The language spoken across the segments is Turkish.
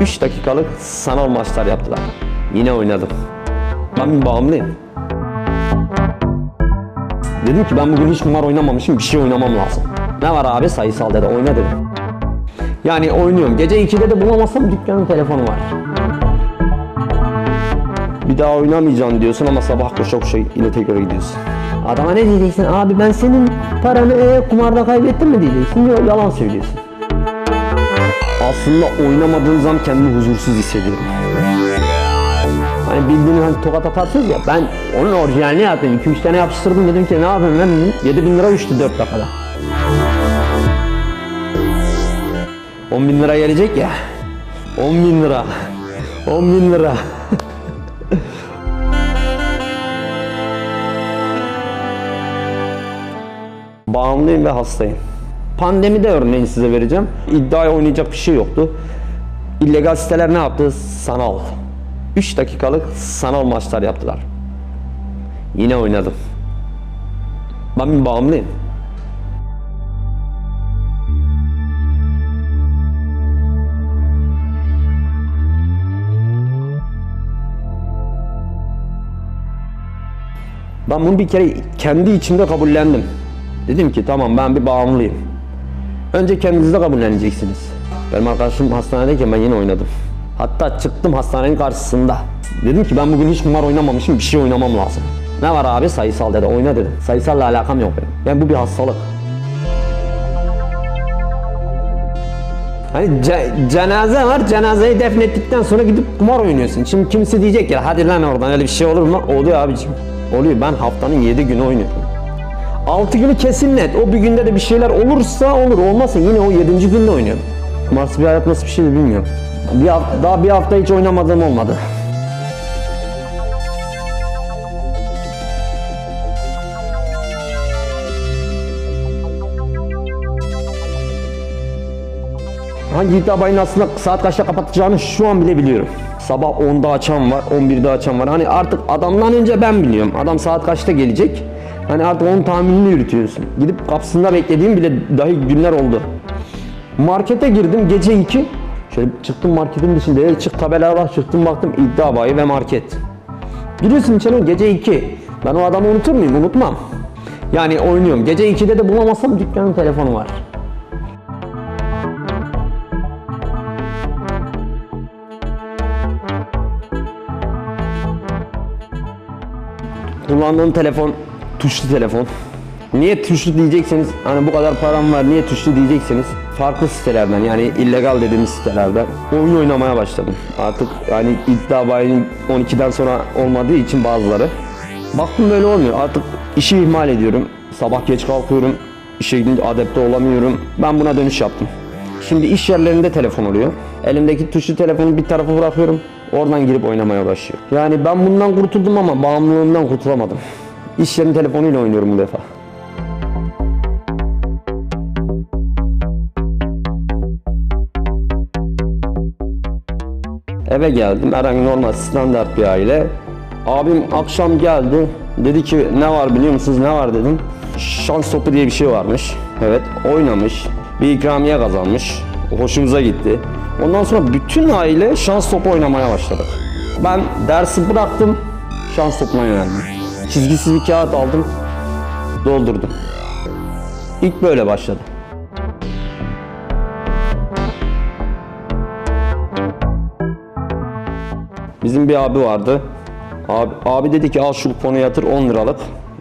3 dakikalık sanal maçlar yaptılar. Yine oynadım. Ben bir bağımlıyım. Dedim ki ben bugün hiç kumar oynamamışım, bir şey oynamam lazım. Ne var abi sayısal dedi, oyna dedim. Yani oynuyorum. Gece 2'de de bulamazsam dükkanın telefonu var. Bir daha oynamayacaksın diyorsun ama sabah koşa koşa yine tekrar gidiyorsun. Adama ne diyeceksin? Abi ben senin paranı e, kumarda kaybettim mi diyeceksin. Yok yalan söylüyorsun. Aslında oynamadığım zaman kendimi huzursuz hissediyorum. Hani bildiğin hani tokat atarsınız ya ben onun orijinalini yaptım. 2-3 tane yapıştırdım dedim ki ne yapayım ben dedim. 7000 lira uçtu 4 dakikada. 10 bin lira gelecek ya. 10 bin lira. 10 bin lira. Bağımlıyım ve hastayım. Pandemide örneğin size vereceğim. İddiaya oynayacak bir şey yoktu. İllegal siteler ne yaptı? Sanal. 3 dakikalık sanal maçlar yaptılar. Yine oynadım. Ben bir bağımlıyım. Ben bunu bir kere kendi içimde kabullendim. Dedim ki tamam ben bir bağımlıyım. Önce kendinizde kabulleneceksiniz. Benim arkadaşım hastanedeyken ben yine oynadım. Hatta çıktım hastanenin karşısında. Dedim ki ben bugün hiç kumar oynamamışım, bir şey oynamam lazım. Ne var abi sayısal dedi, oyna dedim. Sayısalla alakam yok benim. Yani bu bir hastalık. Hani ce- cenaze var, cenazeyi defnettikten sonra gidip kumar oynuyorsun. Şimdi kimse diyecek ya hadi lan oradan öyle bir şey olur mu? Oluyor abicim. Oluyor. Ben haftanın 7 günü oynuyorum. 6 günü kesin net. O bir günde de bir şeyler olursa olur. Olmazsa yine o 7. günde oynuyorum. Kumarsız bir hayat nasıl bir şey bilmiyorum. Bir hafta, daha bir hafta hiç oynamadığım olmadı. Hangi iddia bayını aslında saat kaçta kapatacağını şu an bile biliyorum. Sabah 10'da açan var, 11'de açan var. Hani artık adamdan önce ben biliyorum. Adam saat kaçta gelecek. Hani artık onun tahminini yürütüyorsun. Gidip kapısında beklediğim bile dahi günler oldu. Markete girdim gece 2. Şöyle çıktım marketin dışında. Çık tabelalar var. Çıktım baktım iddia bayi ve market. Biliyorsun içeri gece 2. Ben o adamı unutur muyum? Unutmam. Yani oynuyorum. Gece 2'de de bulamazsam dükkanın telefonu var. Kullandığım telefon tuşlu telefon. Niye tuşlu diyecekseniz hani bu kadar param var niye tuşlu diyecekseniz farklı sitelerden yani illegal dediğimiz sitelerden oyun oynamaya başladım. Artık yani iddia bayinin 12'den sonra olmadığı için bazıları. Baktım böyle olmuyor. Artık işi ihmal ediyorum. Sabah geç kalkıyorum. İşe gidince adapte olamıyorum. Ben buna dönüş yaptım. Şimdi iş yerlerinde telefon oluyor. Elimdeki tuşlu telefonu bir tarafa bırakıyorum. Oradan girip oynamaya başlıyor. Yani ben bundan kurtuldum ama bağımlılığımdan kurtulamadım. İş yerinin telefonuyla oynuyorum bu defa. Eve geldim. Herhangi normal standart bir aile. Abim akşam geldi. Dedi ki ne var biliyor musunuz ne var dedim. Şans topu diye bir şey varmış. Evet oynamış. Bir ikramiye kazanmış. Hoşumuza gitti. Ondan sonra bütün aile şans topu oynamaya başladı. Ben dersi bıraktım. Şans topuna yöneldim. Çizgisiz bir kağıt aldım. Doldurdum. İlk böyle başladı. Bizim bir abi vardı. Abi, abi dedi ki al şu kuponu yatır 10 liralık.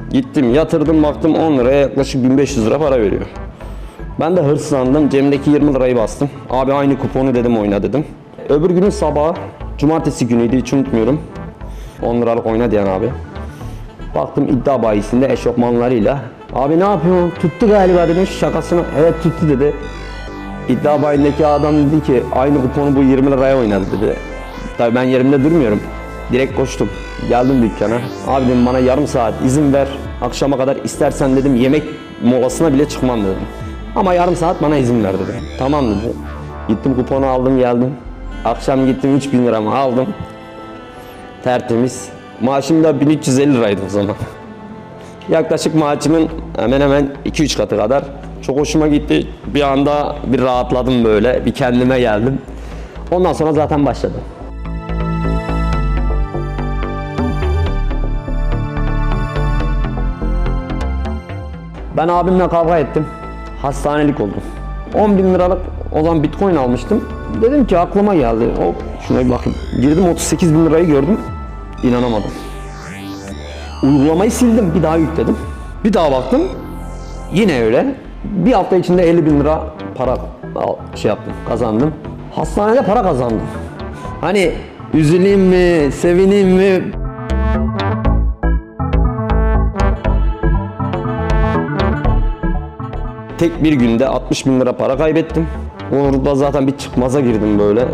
Gittim yatırdım baktım 10 liraya yaklaşık 1500 lira para veriyor. Ben de hırslandım. Cemdeki 20 lirayı bastım. Abi aynı kuponu dedim oyna dedim. Öbür günün sabahı, cumartesi günüydü hiç unutmuyorum. 10 liralık oyna diyen abi. Baktım iddia bayisinde eşofmanlarıyla. Abi ne yapıyorsun? Tuttu galiba dedim şakasını. Evet tuttu dedi. İddia bayindeki adam dedi ki aynı kuponu bu 20 liraya oynadı dedi. Tabii ben yerimde durmuyorum. Direkt koştum. Geldim dükkana. Abi dedim bana yarım saat izin ver. Akşama kadar istersen dedim yemek molasına bile çıkmam dedim. Ama yarım saat bana izin ver dedi. Tamam dedi. Gittim kuponu aldım geldim. Akşam gittim 3000 liramı aldım. Tertemiz. Maaşım da 1350 liraydı o zaman. Yaklaşık maaşımın hemen hemen 2-3 katı kadar. Çok hoşuma gitti. Bir anda bir rahatladım böyle. Bir kendime geldim. Ondan sonra zaten başladı. Ben abimle kavga ettim. Hastanelik oldum. 10 bin liralık o zaman bitcoin almıştım. Dedim ki aklıma geldi. Hop şuna bir bakayım. Girdim 38 bin lirayı gördüm. İnanamadım. Uygulamayı sildim. Bir daha yükledim. Bir daha baktım. Yine öyle. Bir hafta içinde 50 bin lira para şey yaptım, kazandım. Hastanede para kazandım. Hani üzüleyim mi, sevineyim mi Tek bir günde 60 bin lira para kaybettim. Orada zaten bir çıkmaza girdim böyle.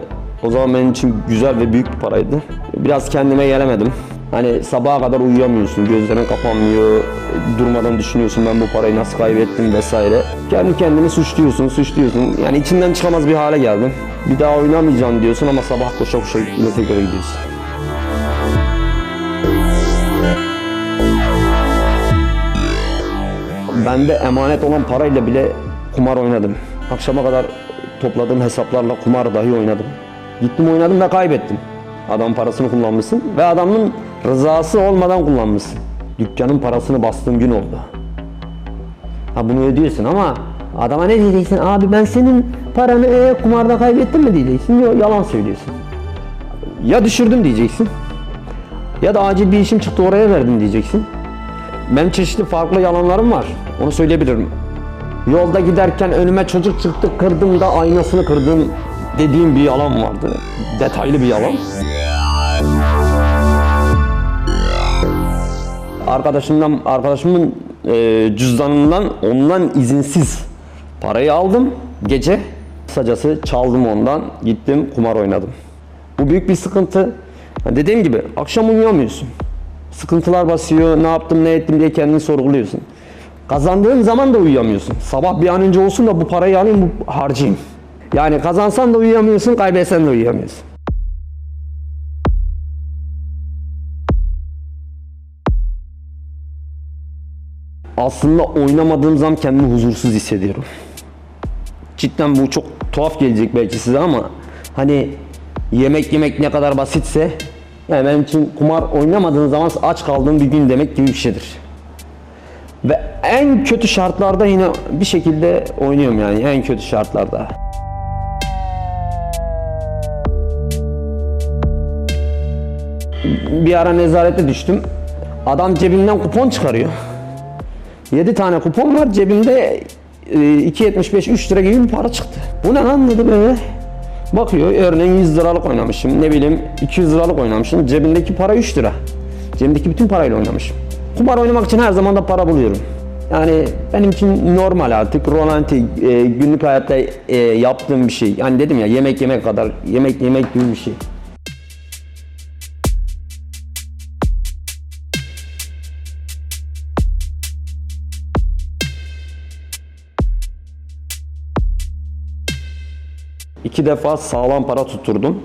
O zaman benim için güzel ve büyük bir paraydı. Biraz kendime gelemedim. Hani sabaha kadar uyuyamıyorsun, gözlerin kapanmıyor, durmadan düşünüyorsun ben bu parayı nasıl kaybettim vesaire. Kendi kendini suçluyorsun, suçluyorsun. Yani içinden çıkamaz bir hale geldim. Bir daha oynamayacağım diyorsun ama sabah koşa koşa yine tekrar gidiyorsun. Bende emanet olan parayla bile kumar oynadım. Akşama kadar topladığım hesaplarla kumar dahi oynadım. Gittim oynadım ve kaybettim. Adam parasını kullanmışsın ve adamın rızası olmadan kullanmışsın. Dükkanın parasını bastığım gün oldu. Ha bunu ödüyorsun ama adama ne diyeceksin? Abi ben senin paranı e, kumarda kaybettim mi diyeceksin. Yok yalan söylüyorsun. Ya düşürdüm diyeceksin. Ya da acil bir işim çıktı oraya verdim diyeceksin. Benim çeşitli farklı yalanlarım var. Onu söyleyebilirim. Yolda giderken önüme çocuk çıktı kırdım da aynasını kırdım dediğim bir yalan vardı. Detaylı bir yalan. Arkadaşımdan arkadaşımın e, cüzdanından ondan izinsiz parayı aldım gece. Kısacası çaldım ondan gittim kumar oynadım. Bu büyük bir sıkıntı. Dediğim gibi akşam uyuyamıyorsun. Sıkıntılar basıyor, ne yaptım ne ettim diye kendini sorguluyorsun. Kazandığın zaman da uyuyamıyorsun. Sabah bir an önce olsun da bu parayı alayım, bu harcayayım. Yani kazansan da uyuyamıyorsun, kaybetsen de uyuyamıyorsun. Aslında oynamadığım zaman kendimi huzursuz hissediyorum. Cidden bu çok tuhaf gelecek belki size ama hani yemek yemek ne kadar basitse yani benim için kumar oynamadığın zaman aç kaldığın bir gün demek gibi bir şeydir. Ve en kötü şartlarda yine bir şekilde oynuyorum yani en kötü şartlarda. Bir ara nezarete düştüm. Adam cebinden kupon çıkarıyor. 7 tane kupon var cebimde e, 2.75 3 lira gibi bir para çıktı. Bu ne lan dedi böyle. Bakıyor örneğin 100 liralık oynamışım ne bileyim 200 liralık oynamışım cebimdeki para 3 lira. Cebimdeki bütün parayla oynamışım. Kumar oynamak için her zaman da para buluyorum. Yani benim için normal artık rolanti e, günlük hayatta e, yaptığım bir şey. Yani dedim ya yemek yemek kadar yemek yemek gibi bir şey. İki defa sağlam para tutturdum.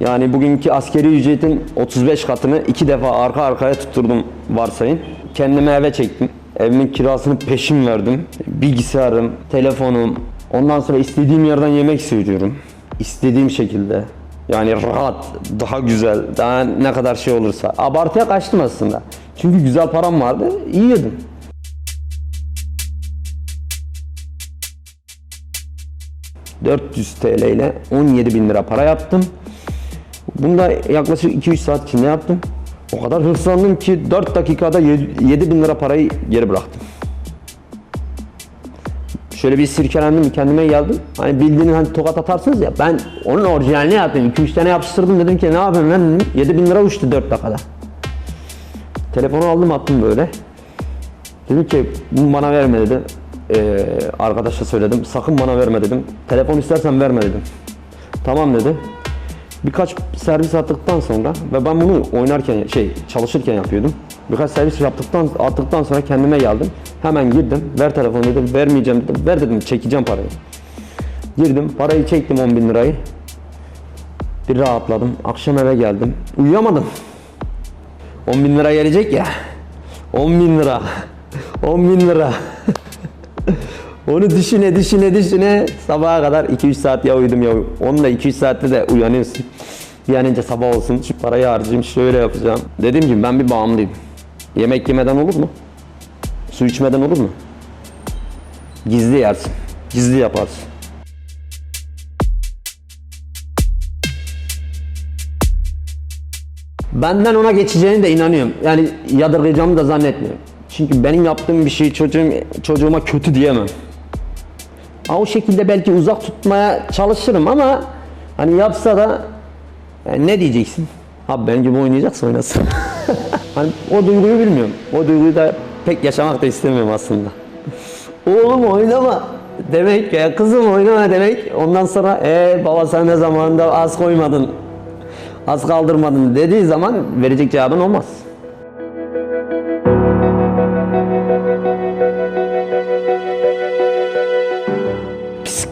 Yani bugünkü askeri ücretin 35 katını iki defa arka arkaya tutturdum varsayın. Kendime eve çektim. Evimin kirasını peşin verdim. Bilgisayarım, telefonum. Ondan sonra istediğim yerden yemek söylüyorum. İstediğim şekilde. Yani rahat, daha güzel, daha ne kadar şey olursa. Abartıya kaçtım aslında. Çünkü güzel param vardı, yiyordum. ...400 TL ile 17 bin lira para yaptım. Bunu da yaklaşık 2-3 saat içinde yaptım. O kadar hırslandım ki 4 dakikada 7 bin lira parayı geri bıraktım. Şöyle bir sirkelendim, kendime geldim. Hani bildiğiniz hani tokat atarsınız ya, ben onun orijinalini yaptım. 2-3 tane yapıştırdım dedim ki ne yapayım lan dedim. 7 bin lira uçtu 4 dakikada. Telefonu aldım attım böyle. Dedim ki bunu bana verme dedi. Ee, arkadaşa söyledim. Sakın bana verme dedim. Telefon istersen verme dedim. Tamam dedi. Birkaç servis attıktan sonra ve ben bunu oynarken şey çalışırken yapıyordum. Birkaç servis yaptıktan attıktan sonra kendime geldim. Hemen girdim. Ver telefonu dedim. Vermeyeceğim dedim. Ver dedim. Çekeceğim parayı. Girdim. Parayı çektim 10 bin lirayı. Bir rahatladım. Akşam eve geldim. Uyuyamadım. 10 bin lira gelecek ya. 10 bin lira. 10 bin lira. Onu düşüne düşüne düşüne sabaha kadar 2-3 saat ya uyudum ya uyudum. Onunla 2-3 saatte de uyanıyorsun. Önce sabah olsun şu parayı harcayayım şöyle yapacağım. Dediğim gibi ben bir bağımlıyım. Yemek yemeden olur mu? Su içmeden olur mu? Gizli yersin. Gizli yaparsın. Benden ona geçeceğine de inanıyorum. Yani yadırgayacağımı da zannetmiyorum. Çünkü benim yaptığım bir şeyi çocuğum, çocuğuma kötü diyemem. Ha, o şekilde belki uzak tutmaya çalışırım ama hani yapsa da yani ne diyeceksin? Abi benim gibi oynayacaksa oynasın. hani o duyguyu bilmiyorum. O duyguyu da pek yaşamak da istemiyorum aslında. Oğlum oynama demek ya kızım oynama demek. Ondan sonra ee baba sen ne zamanında az koymadın az kaldırmadın dediği zaman verecek cevabın olmaz.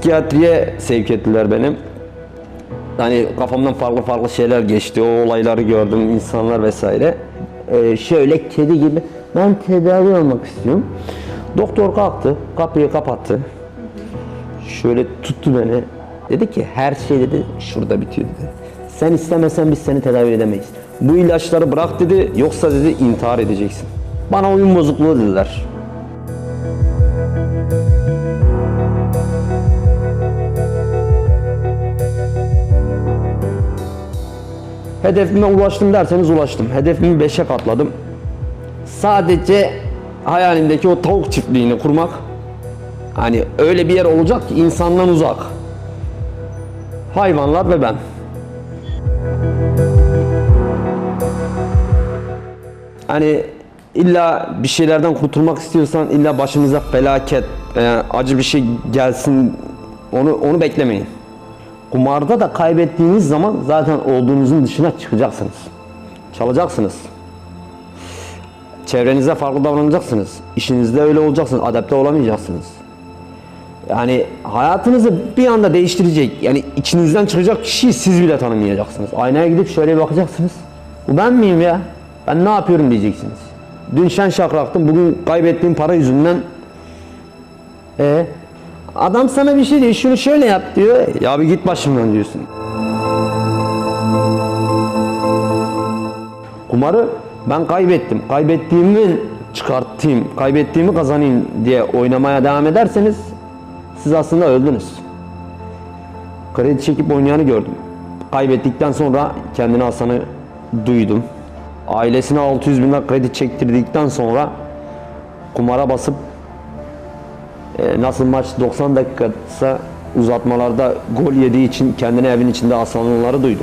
Psikiyatriye sevk ettiler benim. Hani kafamdan farklı farklı şeyler geçti. O olayları gördüm, insanlar vesaire. Ee, şöyle kedi gibi ben tedavi olmak istiyorum. Doktor kalktı, kapıyı kapattı. Şöyle tuttu beni. Dedi ki her şey dedi şurada bitiyor dedi. Sen istemesen biz seni tedavi edemeyiz. Bu ilaçları bırak dedi yoksa dedi intihar edeceksin. Bana oyun bozukluğu dediler. Hedefime ulaştım derseniz ulaştım. Hedefimi 5'e katladım. Sadece hayalimdeki o tavuk çiftliğini kurmak hani öyle bir yer olacak ki insandan uzak. Hayvanlar ve ben. Hani illa bir şeylerden kurtulmak istiyorsan illa başımıza felaket veya acı bir şey gelsin onu onu beklemeyin. Kumarda da kaybettiğiniz zaman zaten olduğunuzun dışına çıkacaksınız. Çalacaksınız. Çevrenize farklı davranacaksınız. İşinizde öyle olacaksınız. Adapte olamayacaksınız. Yani hayatınızı bir anda değiştirecek. Yani içinizden çıkacak kişiyi siz bile tanımayacaksınız. Aynaya gidip şöyle bir bakacaksınız. Bu ben miyim ya? Ben ne yapıyorum diyeceksiniz. Dün şen şakraktım. Bugün kaybettiğim para yüzünden e adam sana bir şey diyor. Şunu şöyle yap diyor. Ya bir git başımdan diyorsun. Kumarı ben kaybettim. Kaybettiğimi çıkartayım, kaybettiğimi kazanayım diye oynamaya devam ederseniz siz aslında öldünüz. Kredi çekip oynayanı gördüm. Kaybettikten sonra kendini asanı duydum. Ailesine 600 bin kredi çektirdikten sonra kumara basıp e, nasıl maç 90 dakikasa uzatmalarda gol yediği için kendini evin içinde asanları duydu.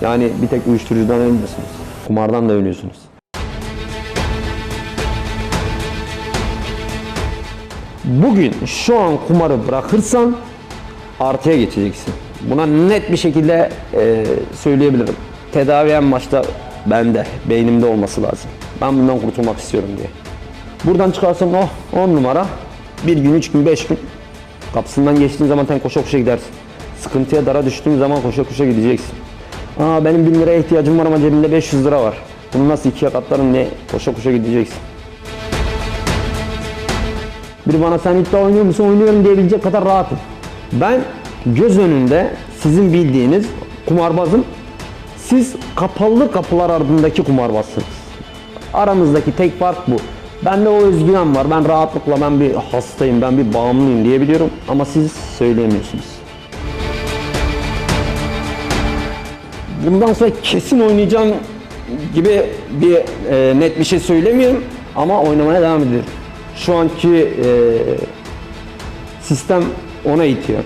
Yani bir tek uyuşturucudan ölmüyorsunuz. Kumardan da ölüyorsunuz. Bugün şu an kumarı bırakırsan artıya geçeceksin. Buna net bir şekilde e, söyleyebilirim. Tedavi en başta bende, beynimde olması lazım. Ben bundan kurtulmak istiyorum diye. Buradan çıkarsam oh 10 numara. Bir gün, üç gün, beş gün kapısından geçtiğin zaman sen koşa koşa gidersin. Sıkıntıya dara düştüğün zaman koşa koşa gideceksin. Aa benim 1000 liraya ihtiyacım var ama cebimde 500 lira var. Bunu nasıl ikiye katlarım diye koşa koşa gideceksin. Biri bana sen iddia oynuyor musun? Oynuyorum diyebilecek kadar rahatım. Ben göz önünde sizin bildiğiniz kumarbazım. Siz kapalı kapılar ardındaki kumarbazsınız. Aramızdaki tek fark bu. Bende o özgüven var. Ben rahatlıkla ben bir hastayım, ben bir bağımlıyım diyebiliyorum. Ama siz söyleyemiyorsunuz. Bundan sonra kesin oynayacağım gibi bir e, net bir şey söylemiyorum. Ama oynamaya devam ediyorum. Şu anki e, sistem ona itiyor.